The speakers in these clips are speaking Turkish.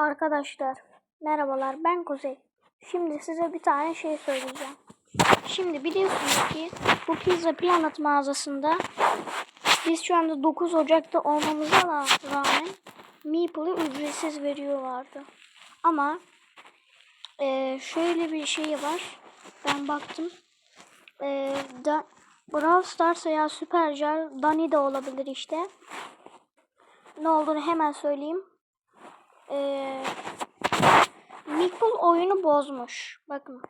Arkadaşlar merhabalar ben Kuzey. Şimdi size bir tane şey söyleyeceğim. Şimdi biliyorsunuz ki bu Pizza Planet mağazasında biz şu anda 9 Ocak'ta olmamıza ra- rağmen Meeple'ı ücretsiz veriyorlardı. Ama eee, şöyle bir şey var. Ben baktım. Eee da, Brawl Stars veya Supercell, Dani de olabilir işte. Ne olduğunu hemen söyleyeyim. Eee Meeple oyunu bozmuş. Bakın.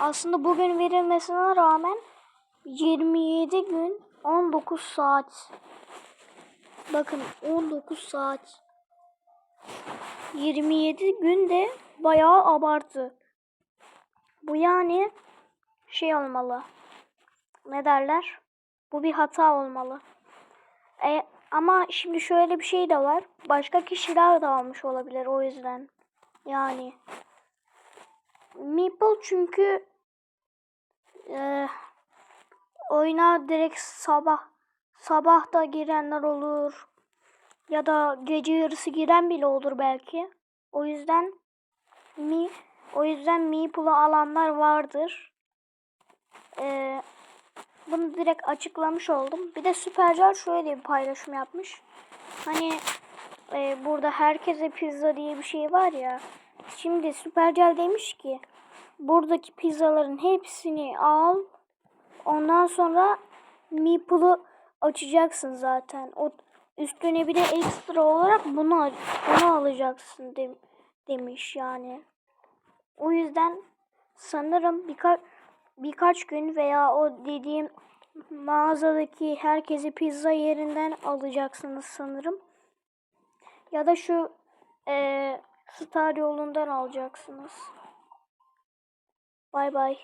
Aslında bugün verilmesine rağmen 27 gün 19 saat. Bakın 19 saat. 27 gün de bayağı abartı. Bu yani şey olmalı. Ne derler? Bu bir hata olmalı. E, ama şimdi şöyle bir şey de var. Başka kişiler de almış olabilir o yüzden. Yani Meeple çünkü e, oyuna direkt sabah sabah da girenler olur ya da gece yarısı giren bile olur belki. O yüzden mi o yüzden Meeple'ı alanlar vardır. E, bunu direkt açıklamış oldum. Bir de Supercell şöyle bir paylaşım yapmış. Hani e, burada herkese pizza diye bir şey var ya. Şimdi Supercell demiş ki buradaki pizzaların hepsini al. Ondan sonra Meeple'ı açacaksın zaten. O üstüne bir de ekstra olarak bunu bunu alacaksın dem- demiş yani. O yüzden sanırım birkaç birkaç gün veya o dediğim mağazadaki herkesi pizza yerinden alacaksınız sanırım. Ya da şu eee Star yolundan alacaksınız. Bay bay.